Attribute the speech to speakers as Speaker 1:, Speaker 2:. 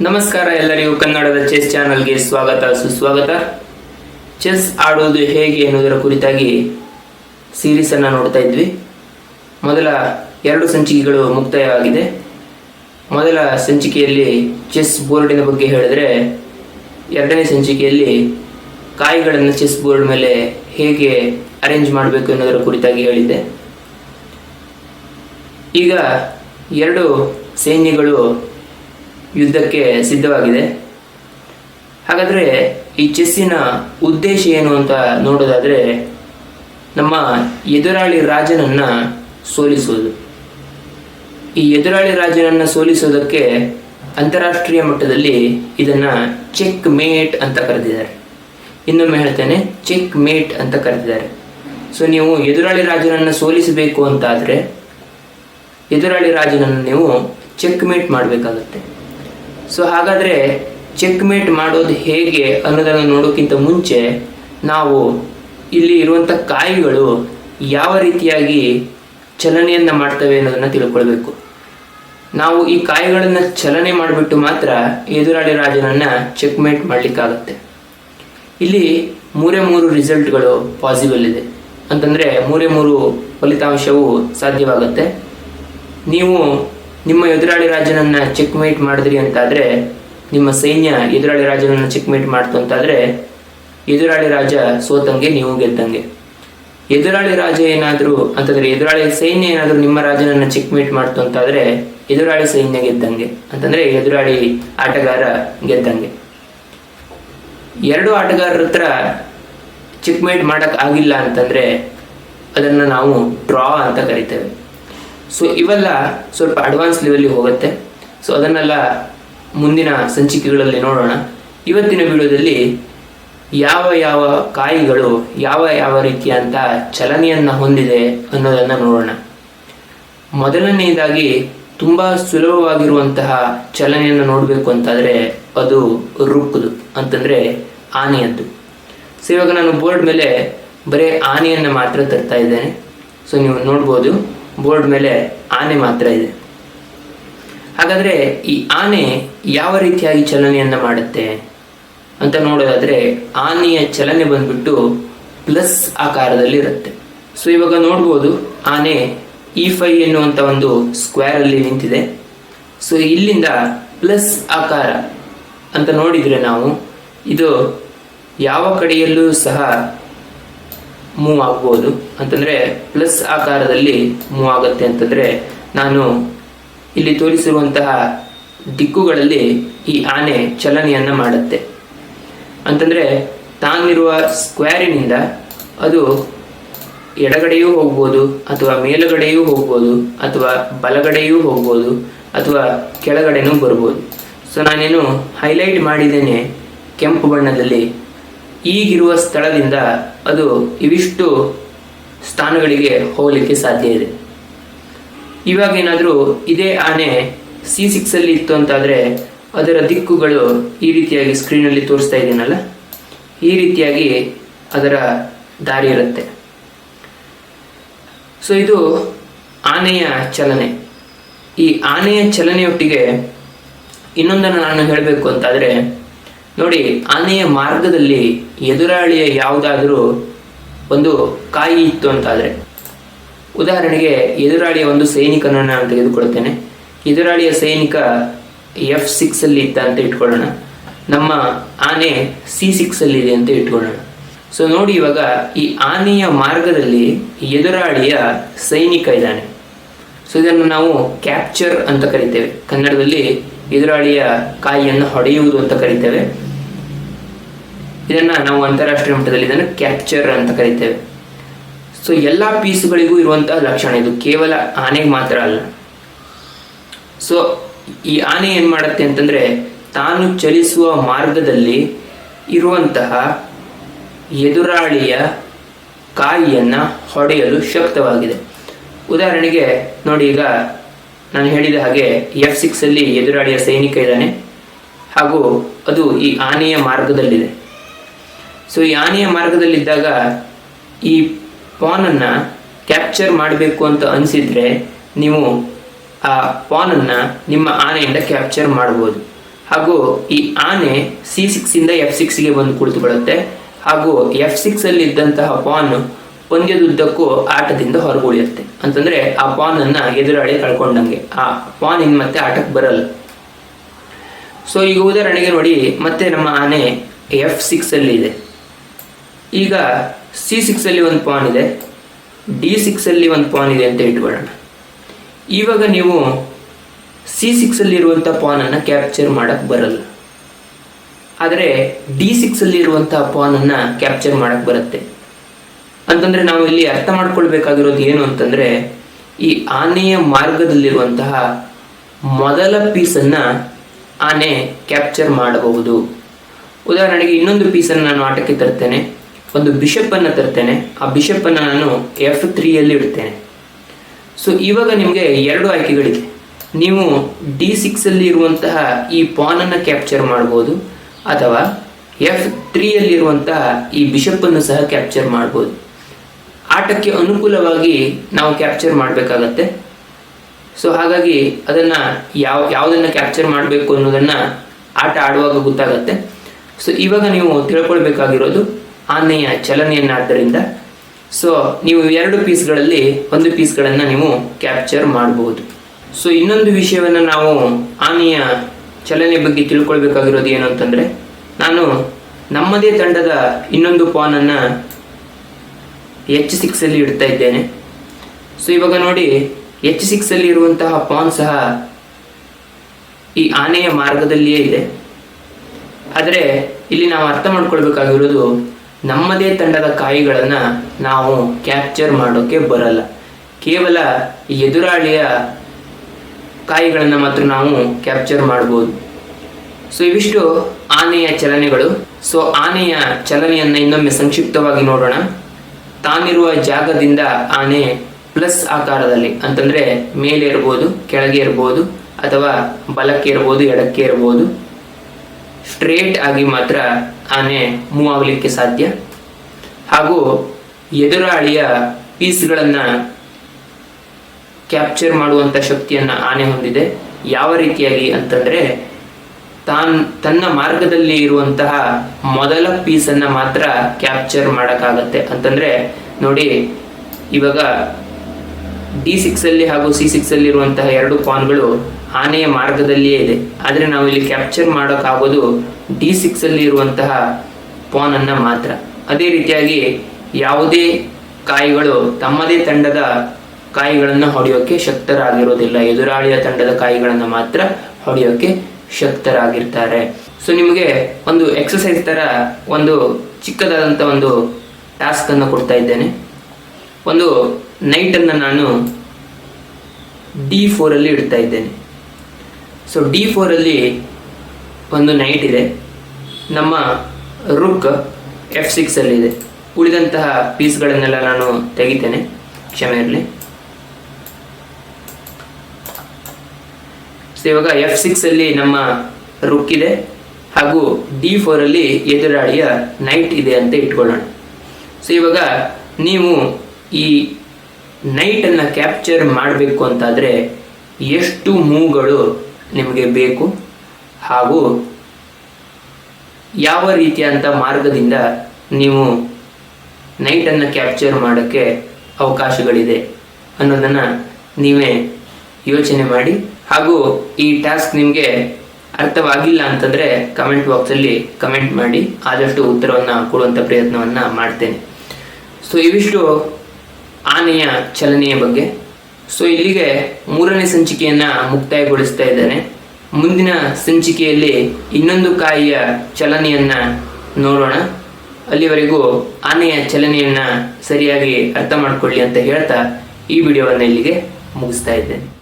Speaker 1: ನಮಸ್ಕಾರ ಎಲ್ಲರಿಗೂ ಕನ್ನಡದ ಚೆಸ್ ಚಾನಲ್ಗೆ ಸ್ವಾಗತ, ಸುಸ್ವಾಗತ. ಚೆಸ್ ಆಡೋದು ಹೇಗೆ ಎನ್ನುವುದರ ಕುರಿತಾಗಿ ಸೀರೀಸ್ ಅನ್ನ ನೋಡ್ತಾ ಇದ್ವಿ. ಮೊದಲ ಎರಡು ಸಂಚಿಕೆಗಳು ಮುಕ್ತಾಯವಾಗಿದೆ. ಮೊದಲ ಸಂಚಿಕೆಯಲ್ಲಿ ಚೆಸ್ ಬೋರ್ಡಿನ ಬಗ್ಗೆ ಹೇಳಿದ್ರೆ, ಎರಡನೇ ಸಂಚಿಕೆಯಲ್ಲಿ ಕಾಯಿಗಳನ್ನು ಚೆಸ್ ಬೋರ್ಡ್ ಮೇಲೆ ಹೇಗೆ ಅರೇಂಜ್ ಮಾಡಬೇಕು ಎನ್ನುವುದರ ಕುರಿತಾಗಿ ಹೇಳಿದ್ದೆ. ಈಗ ಎರಡು ಸೈನ್ಯಗಳು ಯುದ್ಧಕ್ಕೆ ಸಿದ್ಧವಾಗಿದೆ. ಹಾಗಾದರೆ ಈ ಚೆಸ್ಸಿನ ಉದ್ದೇಶ ಏನು ಅಂತ ನೋಡೋದಾದರೆ ನಮ್ಮ ಎದುರಾಳಿ ರಾಜನನ್ನು ಸೋಲಿಸುವುದು. ಈ ಎದುರಾಳಿ ರಾಜನನ್ನು ಸೋಲಿಸೋದಕ್ಕೆ ಅಂತಾರಾಷ್ಟ್ರೀಯ ಮಟ್ಟದಲ್ಲಿ ಇದನ್ನು ಚೆಕ್ ಮೇಟ್ ಅಂತ ಕರೆದಿದ್ದಾರೆ. ಇನ್ನೊಮ್ಮೆ ಹೇಳ್ತೇನೆ ಚೆಕ್ ಮೇಟ್ ಅಂತ ಕರೆದಿದ್ದಾರೆ. ಸೊ, ನೀವು ಎದುರಾಳಿ ರಾಜನನ್ನು ಸೋಲಿಸಬೇಕು ಅಂತಾದರೆ ಎದುರಾಳಿ ರಾಜನನ್ನು ನೀವು ಚೆಕ್ ಮೇಟ್ ಮಾಡಬೇಕಾಗುತ್ತೆ. ಸೊ ಹಾಗಾದರೆ ಚೆಕ್ ಮೇಟ್ ಮಾಡೋದು ಹೇಗೆ ಅನ್ನೋದನ್ನು ನೋಡೋಕ್ಕಿಂತ ಮುಂಚೆ ನಾವು ಇಲ್ಲಿ ಇರುವಂಥ ಕಾಯಿಗಳು ಯಾವ ರೀತಿಯಾಗಿ ಚಲನೆಯನ್ನು ಮಾಡ್ತವೆ ಅನ್ನೋದನ್ನು ತಿಳ್ಕೊಳ್ಬೇಕು. ನಾವು ಈ ಕಾಯಿಗಳನ್ನು ಚಲನೆ ಮಾಡಿಬಿಟ್ಟು ಮಾತ್ರ ಎದುರಾಳಿ ರಾಜನನ್ನು ಚೆಕ್ ಮೇಟ್ ಮಾಡಲಿಕ್ಕಾಗತ್ತೆ. ಇಲ್ಲಿ ಮೂರೇ ಮೂರು ರಿಸಲ್ಟ್ಗಳು ಪಾಸಿಬಲ್ ಇದೆ. ಅಂತಂದರೆ ಮೂರೇ ಮೂರು ಫಲಿತಾಂಶವು ಸಾಧ್ಯವಾಗುತ್ತೆ. ನೀವು ನಿಮ್ಮ ಎದುರಾಳಿ ರಾಜನನ್ನ ಚೆಕ್ ಮೇಟ್ ಮಾಡಿದ್ರಿ ಅಂತಾದ್ರೆ, ನಿಮ್ಮ ಸೈನ್ಯ ಎದುರಾಳಿ ರಾಜನನ್ನ ಚೆಕ್ ಮೇಟ್ ಮಾಡ್ತು ಅಂತಾದ್ರೆ, ಎದುರಾಳಿ ರಾಜ ಸೋತಂಗೆ ನೀವು ಗೆದ್ದಂಗೆ. ಎದುರಾಳಿ ರಾಜ ಏನಾದರೂ, ಅಂತಂದ್ರೆ ಎದುರಾಳಿ ಸೈನ್ಯ ಏನಾದರೂ ನಿಮ್ಮ ರಾಜನನ್ನ ಚೆಕ್ಮೇಟ್ ಮಾಡ್ತು ಅಂತಾದ್ರೆ, ಎದುರಾಳಿ ಸೈನ್ಯ ಗೆದ್ದಂಗೆ. ಅಂತಂದ್ರೆ ಎದುರಾಳಿ ಆಟಗಾರ ಗೆದ್ದಂಗೆ. ಎರಡು ಆಟಗಾರರ ಹತ್ರ ಚೆಕ್ ಮೇಟ್ ಮಾಡಕ್ ಆಗಿಲ್ಲ ಅಂತಂದ್ರೆ, ಅದನ್ನ ನಾವು ಡ್ರಾ ಅಂತ ಕರಿತೇವೆ. ಸೊ ಇವೆಲ್ಲ ಸ್ವಲ್ಪ ಅಡ್ವಾನ್ಸ್ ಲೆವೆಲ್ಗೆ ಹೋಗುತ್ತೆ. ಸೊ ಅದನ್ನೆಲ್ಲ ಮುಂದಿನ ಸಂಚಿಕೆಗಳಲ್ಲಿ ನೋಡೋಣ. ಇವತ್ತಿನ ವಿಡಿಯೋದಲ್ಲಿ ಯಾವ ಯಾವ ಕಾಯಿಗಳು ಯಾವ ಯಾವ ರೀತಿಯಂತ ಚಲನೆಯನ್ನು ಹೊಂದಿದೆ ಅನ್ನೋದನ್ನು ನೋಡೋಣ. ಮೊದಲನೆಯದಾಗಿ ತುಂಬ ಸುಲಭವಾಗಿರುವಂತಹ ಚಲನೆಯನ್ನು ನೋಡಬೇಕು ಅಂತಾದರೆ ಅದು ರುಕ್ಕುದು, ಅಂತಂದರೆ ಆನೆಯದ್ದು. ಸೊ ಇವಾಗ ನಾನು ಬೋರ್ಡ್ ಮೇಲೆ ಬರೀ ಆನೆಯನ್ನು ಮಾತ್ರ ತರ್ತಾ ಇದ್ದೇನೆ. ಸೊ ನೀವು ನೋಡ್ಬೋದು. ಬೋರ್ಡ್ ಮೇಲೆ ಆನೆ ಮಾತ್ರ ಇದೆ. ಹಾಗಾದ್ರೆ ಈ ಆನೆ ಯಾವ ರೀತಿಯಾಗಿ ಚಲನೆಯನ್ನ ಮಾಡುತ್ತೆ ಅಂತ ನೋಡೋದಾದರೆ ಆನೆಯ ಚಲನೆ ಬಂದ್ಬಿಟ್ಟು ಪ್ಲಸ್ ಆಕಾರದಲ್ಲಿ ಇರುತ್ತೆ. ಸೊ ಇವಾಗ ನೋಡ್ಬೋದು ಆನೆ ಇ ಫೈ ಎನ್ನುವಂಥ ಒಂದು ಸ್ಕ್ವೇರ್ ಅಲ್ಲಿ ನಿಂತಿದೆ. ಸೊ ಇಲ್ಲಿಂದ ಪ್ಲಸ್ ಆಕಾರ ಅಂತ ನೋಡಿದ್ರೆ ನಾವು ಇದು ಯಾವ ಕಡೆಯಲ್ಲೂ ಸಹ ಮೂವ್ ಆಗ್ಬೋದು. ಅಂತಂದ್ರೆ ಪ್ಲಸ್ ಆಕಾರದಲ್ಲಿ ಮೂವ್ ಆಗುತ್ತೆ ಅಂತಂದ್ರೆ ನಾನು ಇಲ್ಲಿ ತೋರಿಸಿರುವಂತಹ ದಿಕ್ಕುಗಳಲ್ಲಿ ಈ ಆನೆ ಚಲನೆಯನ್ನ ಮಾಡುತ್ತೆ. ಅಂತಂದ್ರೆ ತಾನಿರುವ ಸ್ಕ್ವೇರಿನಿಂದ ಅದು ಎಡಗಡೆಯೂ ಹೋಗ್ಬೋದು, ಅಥವಾ ಮೇಲುಗಡೆಯೂ ಹೋಗ್ಬೋದು, ಅಥವಾ ಬಲಗಡೆಯೂ ಹೋಗ್ಬೋದು, ಅಥವಾ ಕೆಳಗಡೆನೂ ಬರ್ಬೋದು. ಸೊ ನಾನೇನು ಹೈಲೈಟ್ ಮಾಡಿದ್ದೇನೆ ಕೆಂಪು ಬಣ್ಣದಲ್ಲಿ. ಈಗಿರುವ ಸ್ಥಳದಿಂದ ಅದು ಇವಿಷ್ಟು ಸ್ಥಾನಗಳಿಗೆ ಹೋಗಲಿಕ್ಕೆ ಸಾಧ್ಯ ಇದೆ. ಇವಾಗ ಏನಾದರೂ ಇದೇ ಆನೆ ಸಿ ಸಿಕ್ಸ್ ಅಲ್ಲಿ ಇತ್ತು ಅಂತಾದ್ರೆ ಅದರ ದಿಕ್ಕುಗಳು ಈ ರೀತಿಯಾಗಿ ಸ್ಕ್ರೀನಲ್ಲಿ ತೋರಿಸ್ತಾ ಇದ್ದೀನಲ್ಲ ಈ ರೀತಿಯಾಗಿ ಅದರ ದಾರಿ ಇರುತ್ತೆ. ಸೊ ಇದು ಆನೆಯ ಚಲನೆ. ಈ ಆನೆಯ ಚಲನೆಯೊಟ್ಟಿಗೆ ಇನ್ನೊಂದನ್ನು ನಾನು ಹೇಳಬೇಕು ಅಂತಾದರೆ ನೋಡಿ, ಆನೆಯ ಮಾರ್ಗದಲ್ಲಿ ಎದುರಾಳಿಯ ಯಾವುದಾದರೂ ಒಂದು ಕಾಯಿ ಇತ್ತು ಅಂತಾದರೆ, ಉದಾಹರಣೆಗೆ ಎದುರಾಳಿಯ ಒಂದು ಸೈನಿಕನನ್ನು ನಾನು ತೆಗೆದುಕೊಳ್ತೇನೆ ಎದುರಾಳಿಯ ಸೈನಿಕ ಎಫ್ ಸಿಕ್ಸ್ ಅಲ್ಲಿ ಇದ್ದ ಅಂತ ಇಟ್ಕೊಳ್ಳೋಣ. ನಮ್ಮ ಆನೆ ಸಿ ಸಿಕ್ಸ್ ಅಲ್ಲಿ ಇದೆ ಅಂತ ಇಟ್ಕೊಳ್ಳೋಣ. ಸೊ ನೋಡಿ ಇವಾಗ ಈ ಆನೆಯ ಮಾರ್ಗದಲ್ಲಿ ಎದುರಾಳಿಯ ಸೈನಿಕ ಇದ್ದಾನೆ. ಸೊ ಇದನ್ನು ನಾವು ಕ್ಯಾಪ್ಚರ್ ಅಂತ ಕರಿತೇವೆ. ಕನ್ನಡದಲ್ಲಿ ಎದುರಾಳಿಯ ಕಾಯಿಯನ್ನು ಹೊಡೆಯುವುದು ಅಂತ ಕರಿತೇವೆ. ಇದನ್ನ ನಾವು ಅಂತಾರಾಷ್ಟ್ರೀಯ ಮಟ್ಟದಲ್ಲಿ ಇದನ್ನು ಕ್ಯಾಪ್ಚರ್ ಅಂತ ಕರಿತೇವೆ. ಸೊ ಎಲ್ಲ ಪೀಸ್ಗಳಿಗೂ ಇರುವಂತಹ ಲಕ್ಷಣ. ಇದು ಕೇವಲ ಆನೆಗೆ ಮಾತ್ರ ಅಲ್ಲ. ಸೊ ಈ ಆನೆ ಏನು ಮಾಡುತ್ತೆ ಅಂತಂದ್ರೆ, ತಾನು ಚಲಿಸುವ ಮಾರ್ಗದಲ್ಲಿ ಇರುವಂತಹ ಎದುರಾಳಿಯ ಕಾಯಿಯನ್ನು ಹೊಡೆಯಲು ಶಕ್ತವಾಗಿದೆ. ಉದಾಹರಣೆಗೆ, ನೋಡಿ ಈಗ ನಾನು ಹೇಳಿದ ಹಾಗೆ ಎಫ್ ಸಿಕ್ಸಲ್ಲಿ ಎದುರಾಳಿಯ ಸೈನಿಕ ಇದ್ದಾನೆ. ಹಾಗೂ ಅದು ಈ ಆನೆಯ ಮಾರ್ಗದಲ್ಲಿದೆ. ಸೊ ಈ ಆನೆಯ ಮಾರ್ಗದಲ್ಲಿದ್ದಾಗ ಈ ಪಾನನ್ನು ಕ್ಯಾಪ್ಚರ್ ಮಾಡಬೇಕು ಅಂತ ಅನಿಸಿದರೆ ನೀವು ಆ ಪಾನನ್ನು ನಿಮ್ಮ ಆನೆಯಿಂದ ಕ್ಯಾಪ್ಚರ್ ಮಾಡ್ಬೋದು. ಹಾಗೂ ಈ ಆನೆ ಸಿ ಸಿಕ್ಸಿಂದ ಎಫ್ ಸಿಕ್ಸ್ಗೆ ಬಂದು ಕುಳಿತುಕೊಳ್ಳುತ್ತೆ ಹಾಗೂ ಎಫ್ ಸಿಕ್ಸ್ ಅಲ್ಲಿ ಇದ್ದಂತಹ ಪಾನ್ ಪಂದ್ಯದುದ್ದಕ್ಕೂ ಆಟದಿಂದ ಹೊರಗುಳಿಯುತ್ತೆ. ಅಂತಂದ್ರೆ ಆ ಪಾನ್ ಅನ್ನ ಎದುರಾಳಿ ಕಳ್ಕೊಂಡಂಗೆ. ಆ ಪಾನ್ ಇನ್ ಮತ್ತೆ ಆಟಕ್ಕೆ ಬರಲ್ಲ. ಸೊ ಈಗ ಉದಾಹರಣೆಗೆ ನೋಡಿ, ಮತ್ತೆ ನಮ್ಮ ಆನೆ ಎಫ್ ಸಿಕ್ಸ್ ಅಲ್ಲಿ ಇದೆ ಈಗ ಸಿ ಸಿಕ್ಸಲ್ಲಿ ಒಂದು ಪಾನ್ ಇದೆ. ಡಿ ಸಿಕ್ಸಲ್ಲಿ ಒಂದು ಪಾನ್ ಇದೆ ಅಂತ ಇಟ್ಕೊಳ್ಳೋಣ. ಇವಾಗ ನೀವು ಸಿ ಸಿಕ್ಸ್ ಅಲ್ಲಿ ಇರುವಂಥ ಪಾನ್ ಅನ್ನ ಕ್ಯಾಪ್ಚರ್ ಮಾಡಕ್ ಬರಲ್ಲ. ಆದರೆ ಡಿ ಸಿಕ್ಸ್ ಅಲ್ಲಿ ಇರುವಂತಹ ಪಾನ್ ಅನ್ನ ಕ್ಯಾಪ್ಚರ್ ಮಾಡಕ್ ಬರುತ್ತೆ. ಅಂತಂದ್ರೆ ನಾವು ಇಲ್ಲಿ ಅರ್ಥ ಮಾಡ್ಕೊಳ್ಬೇಕಾಗಿರೋದು ಏನು ಅಂತಂದ್ರೆ, ಈ ಆನೆಯ ಮಾರ್ಗದಲ್ಲಿರುವಂತಹ ಮೊದಲ ಪೀಸನ್ನು ಆನೆ ಕ್ಯಾಪ್ಚರ್ ಮಾಡಬಹುದು. ಉದಾಹರಣೆಗೆ ಇನ್ನೊಂದು ಪೀಸನ್ನು ನಾನು ಆಟಕ್ಕೆ ತರ್ತೇನೆ. ಒಂದು ಬಿಷಪ್ ಅನ್ನ ತರ್ತೇನೆ. ಆ ಬಿಷಪ್ ಅನ್ನ ನಾನು ಎಫ್ ತ್ರೀಯಲ್ಲಿ ಇಡ್ತೇನೆ. ಸೊ ಇವಾಗ ನಿಮಗೆ ಎರಡು ಆಯ್ಕೆಗಳಿದೆ. ನೀವು ಡಿ ಸಿಕ್ಸಲ್ಲಿ ಇರುವಂತಹ ಈ ಪಾನ್ ಅನ್ನ ಕ್ಯಾಪ್ಚರ್ ಮಾಡಬಹುದು ಅಥವಾ ಎಫ್ ತ್ರೀಯಲ್ಲಿರುವಂತಹ ಈ ಬಿಷಪ್ ಅನ್ನು ಸಹ ಕ್ಯಾಪ್ಚರ್ ಮಾಡಬಹುದು ಆಟಕ್ಕೆ ಅನುಕೂಲವಾಗಿ ನಾವು ಕ್ಯಾಪ್ಚರ್ ಮಾಡಬೇಕಾಗತ್ತೆ. ಸೊ ಹಾಗಾಗಿ ಅದನ್ನ ಯಾವ, ಯಾವುದನ್ನು ಕ್ಯಾಪ್ಚರ್ ಮಾಡಬೇಕು ಅನ್ನೋದನ್ನ ಆಟ ಆಡುವಾಗ ಗೊತ್ತಾಗತ್ತೆ. ಸೊ ಇವಾಗ ನೀವು ತಿಳ್ಕೊಳ್ಬೇಕಾಗಿರೋದು ಆನೆಯ ಚಲನೆಯನ್ನಾದ್ದರಿಂದ. ಸೊ ನೀವು ಎರಡು ಪೀಸ್ಗಳಲ್ಲಿ ಒಂದು ಪೀಸ್ಗಳನ್ನು ನೀವು ಕ್ಯಾಪ್ಚರ್ ಮಾಡಬಹುದು ಸೊ ಇನ್ನೊಂದು ವಿಷಯವನ್ನು ನಾವು ಆನೆಯ ಚಲನೆ ಬಗ್ಗೆ ತಿಳ್ಕೊಳ್ಬೇಕಾಗಿರೋದು ಏನು ಅಂತಂದರೆ, ನಾನು ನಮ್ಮದೇ ತಂಡದ ಇನ್ನೊಂದು ಪಾನನ್ನು ಎಚ್ ಸಿಕ್ಸಲ್ಲಿ ಇಡ್ತಾ ಇದ್ದೇನೆ. ಸೊ ಇವಾಗ ನೋಡಿ ಎಚ್ ಸಿಕ್ಸಲ್ಲಿ ಇರುವಂತಹ ಪಾನ್ ಸಹ ಈ ಆನೆಯ ಮಾರ್ಗದಲ್ಲಿಯೇ ಇದೆ. ಆದರೆ, ಇಲ್ಲಿ ನಾವು ಅರ್ಥ ಮಾಡ್ಕೊಳ್ಬೇಕಾಗಿರೋದು ನಮ್ಮದೇ ತಂಡದ ಕಾಯಿಗಳನ್ನು ನಾವು ಕ್ಯಾಪ್ಚರ್ ಮಾಡೋಕೆ ಬರಲ್ಲ. ಕೇವಲ ಎದುರಾಳಿಯ ಕಾಯಿಗಳನ್ನು ಮಾತ್ರ ನಾವು ಕ್ಯಾಪ್ಚರ್ ಮಾಡ್ಬೋದು. ಸೊ ಇವಿಷ್ಟು ಆನೆಯ ಚಲನೆಗಳು. ಸೊ ಆನೆಯ ಚಲನೆಯನ್ನ ಇನ್ನೊಮ್ಮೆ ಸಂಕ್ಷಿಪ್ತವಾಗಿ ನೋಡೋಣ. ತಾನಿರುವ ಜಾಗದಿಂದ ಆನೆ ಪ್ಲಸ್ ಆಕಾರದಲ್ಲಿ, ಅಂತಂದ್ರೆ ಮೇಲೆ ಇರ್ಬೋದು, ಕೆಳಗೆ ಇರ್ಬೋದು, ಅಥವಾ ಬಲಕ್ಕೆ ಇರ್ಬೋದು, ಎಡಕ್ಕೆ ಇರ್ಬೋದು ಸ್ಟ್ರೇಟ್ ಆಗಿ ಮಾತ್ರ ಆನೆ ಮೂವ್ ಆಗಲಿಕ್ಕೆ ಸಾಧ್ಯ? ಹಾಗೂ ಎದುರಾಳಿಯ ಪೀಸ್ಗಳನ್ನು ಕ್ಯಾಪ್ಚರ್ ಮಾಡುವಂಥ ಶಕ್ತಿಯನ್ನು ಆನೆ ಹೊಂದಿದೆ. ಯಾವ ರೀತಿಯಾಗಿ ಅಂತಂದ್ರೆ, ತಾನ್, ತನ್ನ ಮಾರ್ಗದಲ್ಲಿ ಇರುವಂತಹ ಮೊದಲ ಪೀಸನ್ನು ಮಾತ್ರ ಕ್ಯಾಪ್ಚರ್ ಮಾಡೋಕ್ಕಾಗತ್ತೆ. ಅಂತಂದ್ರೆ, ನೋಡಿ, ಇವಾಗ ಡಿ ಸಿಕ್ಸ್ ಅಲ್ಲಿ ಹಾಗೂ ಸಿ ಸಿಕ್ಸ್ ಅಲ್ಲಿ ಇರುವಂತಹ ಎರಡು ಪಾನ್ಗಳು ಆನೆಯ ಮಾರ್ಗದಲ್ಲಿಯೇ ಇದೆ. ಆದರೆ ನಾವು ಇಲ್ಲಿ ಕ್ಯಾಪ್ಚರ್ ಮಾಡೋಕ್ಕಾಗೋದು ಡಿ ಸಿಕ್ಸ್ ಅಲ್ಲಿ ಇರುವಂತಹ ಪಾನ್ ಅನ್ನ ಮಾತ್ರ. ಅದೇ ರೀತಿಯಾಗಿ ಯಾವುದೇ ಕಾಯಿಗಳು ತಮ್ಮದೇ ತಂಡದ ಕಾಯಿಗಳನ್ನು ಹೊಡೆಯೋಕೆ ಶಕ್ತರಾಗಿರೋದಿಲ್ಲ ಎದುರಾಳಿಯ ತಂಡದ ಕಾಯಿಗಳನ್ನು ಮಾತ್ರ ಹೊಡೆಯೋಕೆ ಶಕ್ತರಾಗಿರ್ತಾರೆ. ಸೊ ನಿಮಗೆ ಒಂದು ಎಕ್ಸಸೈಸ್ ತರ ಒಂದು ಚಿಕ್ಕದಾದಂಥ ಒಂದು ಟಾಸ್ಕ್ ಅನ್ನು ಕೊಡ್ತಾ ಇದ್ದೇನೆ. ಒಂದು ನೈಟ್ ಅನ್ನು ನಾನು ಡಿ ಫೋರಲ್ಲಿ ಇಡ್ತಾ ಇದ್ದೇನೆ. ಸೊ ಡಿ ಫೋರಲ್ಲಿ ಒಂದು ನೈಟ್ ಇದೆ. ನಮ್ಮ ರುಕ್ ಎಫ್ ಸಿಕ್ಸ್ ಅಲ್ಲಿ ಇದೆ. ಉಳಿದಂತಹ ಪೀಸ್ಗಳನ್ನೆಲ್ಲ ನಾನು ತೆಗಿತೇನೆ ಕ್ಷಮೆ ಇರಲಿ. ಸೊ ಇವಾಗ ಎಫ್ ಸಿಕ್ಸಲ್ಲಿ ನಮ್ಮ ರುಕ್ ಇದೆ. ಹಾಗೂ ಡಿ ಫೋರಲ್ಲಿ ಎದುರಾಳಿಯ ನೈಟ್ ಇದೆ ಅಂತ ಇಟ್ಕೊಳ್ಳೋಣ. ಸೊ ಇವಾಗ ನೀವು ಈ ನೈಟನ್ನು ಕ್ಯಾಪ್ಚರ್ ಮಾಡಬೇಕು ಅಂತಾದರೆ ಎಷ್ಟು ಮೂಗಳು ನಿಮಗೆ ಬೇಕು? ಹಾಗೂ ಯಾವ ರೀತಿಯಾದಂಥ ಮಾರ್ಗದಿಂದ ನೀವು ನೈಟನ್ನು ಕ್ಯಾಪ್ಚರ್ ಮಾಡೋಕ್ಕೆ ಅವಕಾಶಗಳಿದೆ ಅನ್ನೋದನ್ನು ನೀವೇ ಯೋಚನೆ ಮಾಡಿ. ಹಾಗೂ ಈ ಟಾಸ್ಕ್ ನಿಮಗೆ ಅರ್ಥವಾಗಿಲ್ಲ ಅಂತಂದರೆ ಕಮೆಂಟ್ ಬಾಕ್ಸಲ್ಲಿ ಕಮೆಂಟ್ ಮಾಡಿ. ಆದಷ್ಟು ಉತ್ತರವನ್ನು ಕೊಡುವಂಥ ಪ್ರಯತ್ನವನ್ನು ಮಾಡ್ತೇನೆ. ಸೊ ಇವಿಷ್ಟು ಆನೆಯ ಚಲನೆಯ ಬಗ್ಗೆ. ಸೊ ಇಲ್ಲಿಗೆ ಮೂರನೇ ಸಂಚಿಕೆಯನ್ನು ಮುಕ್ತಾಯಗೊಳಿಸ್ತಾ ಇದ್ದೇನೆ. ಮುಂದಿನ ಸಂಚಿಕೆಯಲ್ಲಿ ಇನ್ನೊಂದು ಕಾಯಿಯ ಚಲನೆಯನ್ನು ನೋಡೋಣ. ಅಲ್ಲಿವರೆಗೂ ಆನೆಯ ಚಲನೆಯನ್ನು ಸರಿಯಾಗಿ ಅರ್ಥ ಮಾಡಿಕೊಳ್ಳಿ ಅಂತ ಹೇಳ್ತಾ ಈ ವಿಡಿಯೋವನ್ನು ಇಲ್ಲಿಗೆ ಮುಗಿಸ್ತಾ ಇದ್ದೇನೆ.